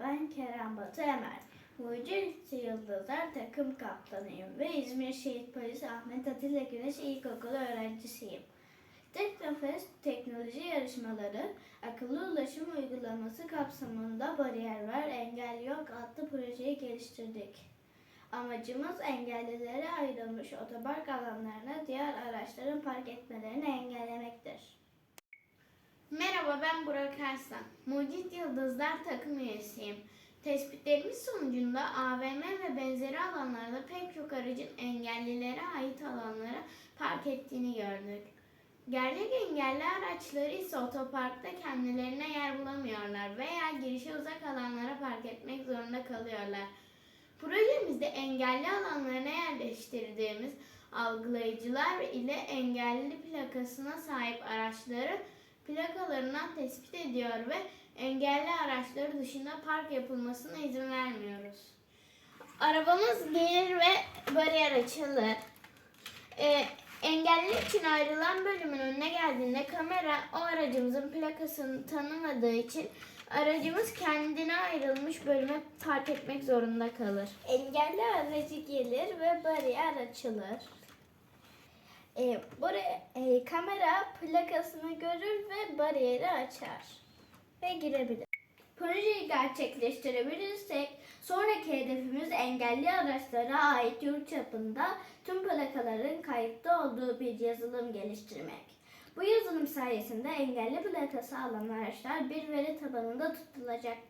ben Kerem Batı Emel. Mucit Yıldızlar takım kaptanıyım ve İzmir Şehit Polisi Ahmet Atilla Güneş İlkokulu öğrencisiyim. Teknofest teknoloji yarışmaları akıllı ulaşım uygulaması kapsamında bariyer var, engel yok adlı projeyi geliştirdik. Amacımız engellilere ayrılmış otopark alanlarına diğer araçların park etmelerini engellemektir. Merhaba ben Burak Arslan. Mucit Yıldızlar takım üyesiyim. Tespitlerimiz sonucunda AVM ve benzeri alanlarda pek çok aracın engellilere ait alanlara park ettiğini gördük. Gerçek engelli araçları ise otoparkta kendilerine yer bulamıyorlar veya girişe uzak alanlara park etmek zorunda kalıyorlar. Projemizde engelli alanlarına yerleştirdiğimiz algılayıcılar ile engelli plakasına sahip araçları plakalarından tespit ediyor ve engelli araçları dışında park yapılmasına izin vermiyoruz. Arabamız gelir ve bariyer açılır. Ee, engelli için ayrılan bölümün önüne geldiğinde kamera o aracımızın plakasını tanımadığı için aracımız kendine ayrılmış bölüme park etmek zorunda kalır. Engelli aracı gelir ve bariyer açılır. E, buraya e, kamera plakasını görür ve bariyeri açar ve girebilir. Projeyi gerçekleştirebilirsek sonraki hedefimiz engelli araçlara ait yurt çapında tüm plakaların kayıtlı olduğu bir yazılım geliştirmek. Bu yazılım sayesinde engelli plakası alan araçlar bir veri tabanında tutulacak.